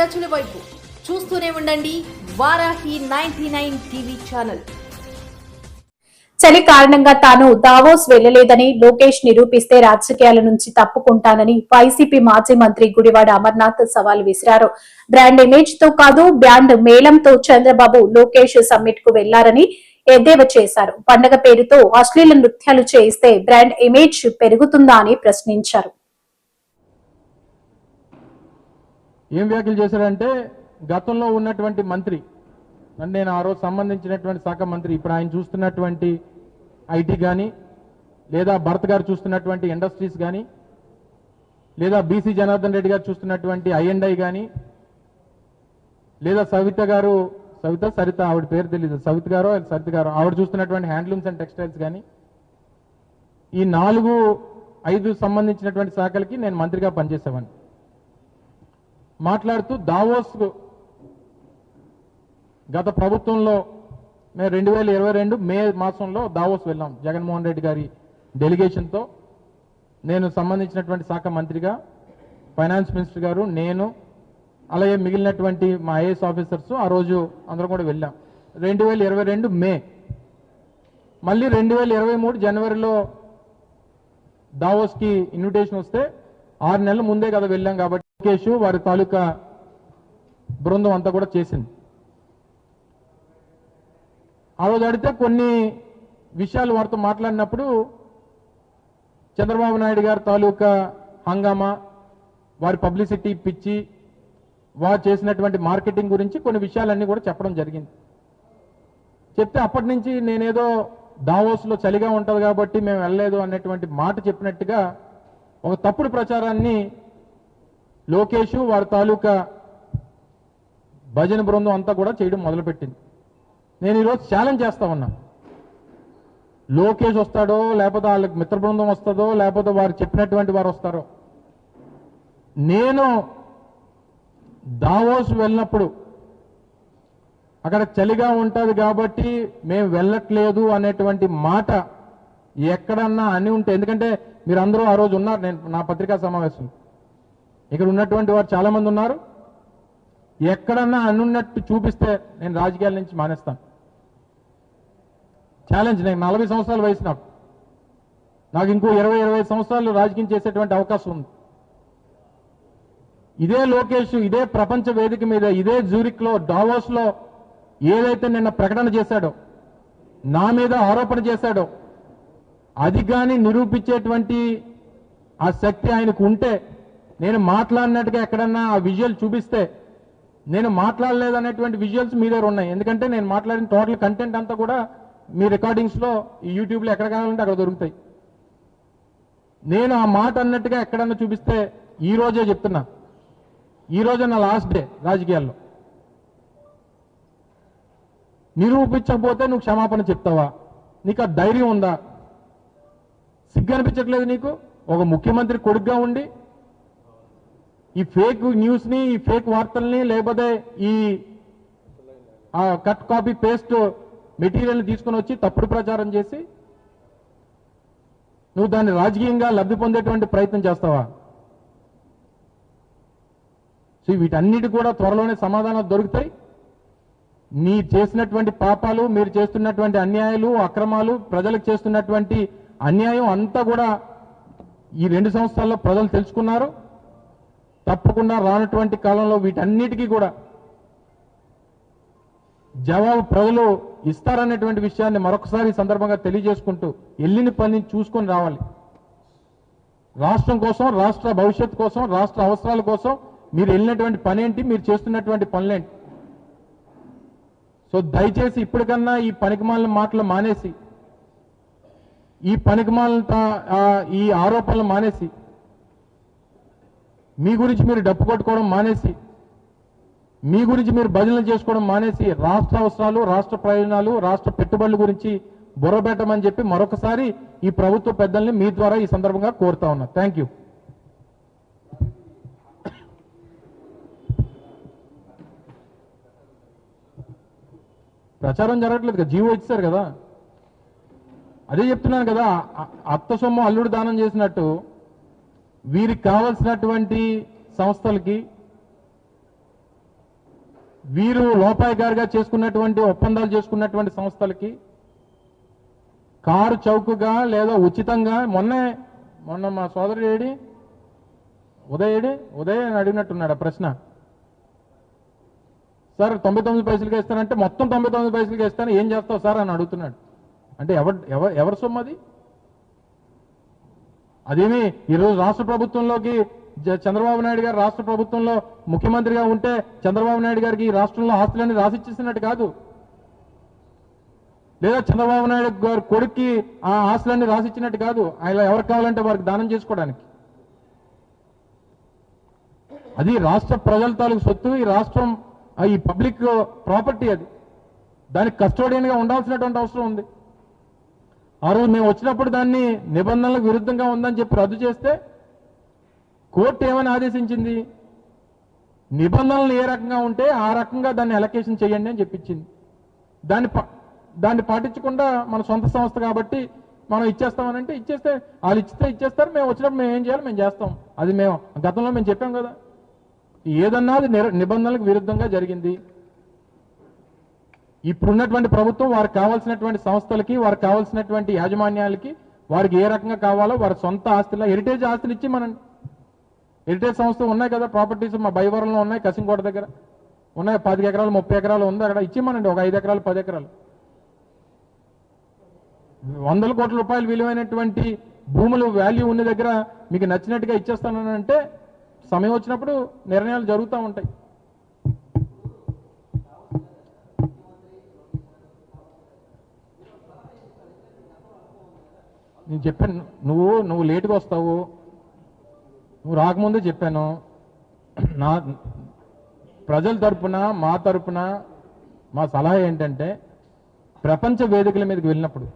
ప్రజల వైపు చూస్తూనే ఉండండి Varahi ninety nine TV channel. చలి కారణంగా తాను దావోస్ వెళ్ళలేదని లోకేష్ నిరూపిస్తే రాజకీయాల నుంచి తప్పుకుంటానని వైసీపీ మాజీ మంత్రి గుడివాడ అమర్నాథ్ సవాల్ విసిరారు. బ్రాండ్ ఇమేజ్తో కాదు బ్యాండ్ మేళంతో చంద్రబాబు లోకేష్ సమ్మిట్కు వెళ్ళారని ఎద్దేవా చేశారు. పండగ పేరుతో అశ్లీల నృత్యాలు చేయిస్తే బ్రాండ్ ఇమేజ్ పెరుగుతుందా అని ప్రశ్నించారు. ఏం వ్యాఖ్యలు చేశారంటే గతంలో ఉన్నటువంటి మంత్రి అంటే నేను ఆ రోజు సంబంధించినటువంటి శాఖ మంత్రి ఇప్పుడు ఆయన చూస్తున్నటువంటి ఐటీ కానీ లేదా భరత్ గారు చూస్తున్నటువంటి ఇండస్ట్రీస్ కానీ లేదా బీసీ జనార్దన్ రెడ్డి గారు చూస్తున్నటువంటి ఐఎండ్ఐ కానీ లేదా సవిత గారు సవిత సరిత ఆవిడ పేరు తెలియదు సవిత గారు సరిత గారో ఆవిడ చూస్తున్నటువంటి హ్యాండ్లూమ్స్ అండ్ టెక్స్టైల్స్ కానీ ఈ నాలుగు ఐదు సంబంధించినటువంటి శాఖలకి నేను మంత్రిగా పనిచేసేవాడిని. మాట్లాడుతూ దావోస్ గత ప్రభుత్వంలో మేము రెండు వేల ఇరవై రెండు మే మాసంలో దావోస్ వెళ్ళాం. జగన్మోహన్ రెడ్డి గారి డెలిగేషన్తో నేను సంబంధించినటువంటి శాఖ మంత్రిగా ఫైనాన్స్ మినిస్టర్ గారు నేను అలాగే మిగిలినటువంటి మా ఐఏఎస్ ఆఫీసర్స్ ఆ రోజు అందరం కూడా వెళ్ళాం. రెండు వేల ఇరవై రెండు మే. మళ్ళీ రెండు వేల ఇరవై మూడు జనవరిలో దావోస్కి ఇన్విటేషన్ వస్తే ఆరు నెలల ముందే కదా వెళ్ళాం కాబట్టి కేసు వారి తాలూకా బృందం అంతా కూడా చేసింది. ఆ రోజు అడిగితే కొన్ని విషయాలు వారితో మాట్లాడినప్పుడు చంద్రబాబు నాయుడు గారి తాలూకా హంగామా వారి పబ్లిసిటీ పిచ్చి వారు చేసినటువంటి మార్కెటింగ్ గురించి కొన్ని విషయాలన్నీ కూడా చెప్పడం జరిగింది. చెప్తే అప్పటి నుంచి నేనేదో దావోస్లో చలిగా ఉంటుంది కాబట్టి మేము వెళ్ళలేదు అనేటువంటి మాట చెప్పినట్టుగా ఒక తప్పుడు ప్రచారాన్ని లోకేష్ వారి తాలూకా భజన బృందం అంతా కూడా చేయడం మొదలుపెట్టింది. నేను ఈరోజు ఛాలెంజ్ చేస్తా ఉన్నా. లోకేష్ వస్తాడో లేకపోతే వాళ్ళకి మిత్ర బృందం వస్తుందో లేకపోతే వారు చెప్పినటువంటి వారు వస్తారో. నేను దావోస్ వెళ్ళినప్పుడు అక్కడ చలిగా ఉంటుంది కాబట్టి మేము వెళ్ళట్లేదు అనేటువంటి మాట ఎక్కడన్నా అని ఉంటే ఎందుకంటే మీరు అందరూ ఆ రోజు ఉన్నారు నేను నా పత్రికా సమావేశం ఇక్కడ ఉన్నటువంటి వారు చాలా మంది ఉన్నారు. ఎక్కడన్నా అనున్నట్టు చూపిస్తే నేను రాజకీయాల నుంచి మానేస్తాను. ఛాలెంజ్ నేను నలభై సంవత్సరాల వయసు నాకు. నాకు ఇంకో ఇరవై ఇరవై సంవత్సరాలు రాజకీయం చేసేటువంటి అవకాశం ఉంది. ఇదే లోకేష్ ఇదే ప్రపంచ వేదిక మీద ఇదే జూరిక్లో డావోస్లో ఏదైతే నిన్న ప్రకటన చేశాడో నా మీద ఆరోపణ చేశాడో అది కానీ నిరూపించేటువంటి ఆ శక్తి ఆయనకు ఉంటే నేను మాట్లాడినట్టుగా ఎక్కడన్నా ఆ విజువల్ చూపిస్తే నేను మాట్లాడలేదనేటువంటి విజువల్స్ మీ దగ్గర ఉన్నాయి. ఎందుకంటే నేను మాట్లాడిన టోటల్ కంటెంట్ అంతా కూడా మీ రికార్డింగ్స్లో ఈ యూట్యూబ్లో ఎక్కడ కావాలంటే అక్కడ దొరుకుతాయి. నేను ఆ మాట అన్నట్టుగా ఎక్కడన్నా చూపిస్తే ఈ రోజే చెప్తున్నా. ఈ రోజే నా లాస్ట్ డే రాజకీయాల్లో. నిరూపించకపోతే నువ్వు క్షమాపణ చెప్తావా? నీకు ఆ ధైర్యం ఉందా? సిగ్గు అనిపించట్లేదు నీకు? ఒక ముఖ్యమంత్రి కొడుగ్గా ఉండి ఈ ఫేక్ న్యూస్ని ఈ ఫేక్ వార్తల్ని లేకపోతే ఈ కట్ కాపీ పేస్ట్ మెటీరియల్ తీసుకొని వచ్చి తప్పుడు ప్రచారం చేసి నువ్వు దాన్ని రాజకీయంగా లబ్ధి పొందేటువంటి ప్రయత్నం చేస్తావా? సో వీటన్నిటి కూడా త్వరలోనే సమాధానాలు దొరుకుతాయి. మీరు చేసినటువంటి పాపాలు మీరు చేస్తున్నటువంటి అన్యాయాలు అక్రమాలు ప్రజలకు చేస్తున్నటువంటి అన్యాయం అంతా కూడా ఈ రెండు సంవత్సరాల్లో ప్రజలు తెలుసుకున్నారు. తప్పకుండా రానటువంటి కాలంలో వీటన్నిటికీ కూడా జవాబు ప్రజలు ఇస్తారనేటువంటి విషయాన్ని మరొకసారి సందర్భంగా తెలియజేసుకుంటూ వెళ్ళిన పని చూసుకొని రావాలి. రాష్ట్రం కోసం రాష్ట్ర భవిష్యత్తు కోసం రాష్ట్ర అవసరాల కోసం మీరు వెళ్ళినటువంటి పని ఏంటి మీరు చేస్తున్నటువంటి పనులేంటి? సో దయచేసి ఇప్పటికన్నా ఈ పనికిమాలిన మాటలు మానేసి ఈ పనికిమాలిన ఈ ఆరోపణలు మానేసి మీ గురించి మీరు డప్పు కొట్టుకోవడం మానేసి మీ గురించి మీరు భజనలు చేసుకోవడం మానేసి రాష్ట్ర అవసరాలు రాష్ట్ర ప్రయోజనాలు రాష్ట్ర పెట్టుబడుల గురించి బుర్రబెట్టమని చెప్పి మరొకసారి ఈ ప్రభుత్వ పెద్దల్ని మీ ద్వారా ఈ సందర్భంగా కోరుతా ఉన్నా. థ్యాంక్ యూ ప్రచారం జరగట్లేదు కదా జీవో ఇచ్చారు కదా. అదే చెప్తున్నాను కదా అత్త సొమ్ము అల్లుడు దానం చేసినట్టు వీరికి కావలసినటువంటి సంస్థలకి వీరు లోపాయిగారుగా చేసుకున్నటువంటి ఒప్పందాలు చేసుకున్నటువంటి సంస్థలకి కారు చౌకగా లేదా ఉచితంగా మొన్నే మొన్న మా సోదరుడు ఏడి ఉదయడి ఉదయ్ అని అడిగినట్టున్నాడు ఆ ప్రశ్న. సార్ తొంభై తొమ్మిది పైసలకి ఇస్తానంటే మొత్తం తొంభై తొమ్మిది పైసలకి ఇస్తాను ఏం చేస్తావు సార్ అని అడుగుతున్నాడు. అంటే ఎవరు ఎవరు సొమ్మది అది? అదేమి ఈరోజు రాష్ట్ర ప్రభుత్వంలోకి చంద్రబాబు నాయుడు గారు రాష్ట్ర ప్రభుత్వంలో ముఖ్యమంత్రిగా ఉంటే చంద్రబాబు నాయుడు గారికి ఈ రాష్ట్రంలో ఆస్తులన్నీ రాసిచ్చేసినట్టు కాదు. లేదా చంద్రబాబు నాయుడు గారి కొడుక్కి ఆ ఆస్తులన్నీ రాసిచ్చినట్టు కాదు. ఆయన ఎవరికి కావాలంటే వారికి దానం చేసుకోవడానికి. అది రాష్ట్ర ప్రజల తాలూకు సొత్తు ఈ రాష్ట్రం ఆ, ఈ పబ్లిక్ ప్రాపర్టీ అది. దానికి కస్టోడియన్గా ఉండాల్సినటువంటి అవసరం ఉంది. ఆ రోజు మేము వచ్చినప్పుడు దాన్ని నిబంధనలకు విరుద్ధంగా ఉందని చెప్పి రద్దు చేస్తే కోర్టు ఏమని ఆదేశించింది? నిబంధనలు ఏ రకంగా ఉంటే ఆ రకంగా దాన్ని అలొకేషన్ చేయండి అని చెప్పించింది. దాన్ని పా- దాన్ని పాటించకుండా మన సొంత సంస్థ కాబట్టి మనం ఇచ్చేస్తామనంటే ఇచ్చేస్తే వాళ్ళు ఇచ్చితే ఇచ్చేస్తారు మేము వచ్చినప్పుడు మేము ఏం చేయాలి? మేము చేస్తాం. అది మేము గతంలో మేము చెప్పాం కదా. ఏదన్నా అది నిర- నిబంధనలకు విరుద్ధంగా జరిగింది. ఇప్పుడున్నటువంటి ప్రభుత్వం వారికి కావాల్సినటువంటి సంస్థలకి వారికి కావాల్సినటువంటి యాజమాన్యాలకి వారికి ఏ రకంగా కావాలో వారి సొంత ఆస్తుల హెరిటేజ్ ఆస్తులు ఇచ్చి మనం హెరిటేజ్ సంస్థలు ఉన్నాయి కదా ప్రాపర్టీస్ మా బైవరంలో ఉన్నాయి కసింకోట దగ్గర ఉన్నాయి పది ఎకరాలు ముప్పై ఎకరాలు ఉంది అక్కడ ఇచ్చిమనండి ఒక ఐదు ఎకరాలు పది ఎకరాలు. వందల కోట్ల రూపాయలు విలువైనటువంటి భూములు వాల్యూ ఉన్న దగ్గర మీకు నచ్చినట్టుగా ఇచ్చేస్తానంటే అంటే సమయం వచ్చినప్పుడు నిర్ణయాలు జరుగుతూ ఉంటాయి. నేను చెప్పాను నువ్వు నువ్వు లేటుగా వస్తావు. నువ్వు రాకముందే చెప్పాను. నా ప్రజల తరపున మా తరపున మా సలహా ఏంటంటే ప్రపంచ వేదికల మీదకి వెళ్ళినప్పుడు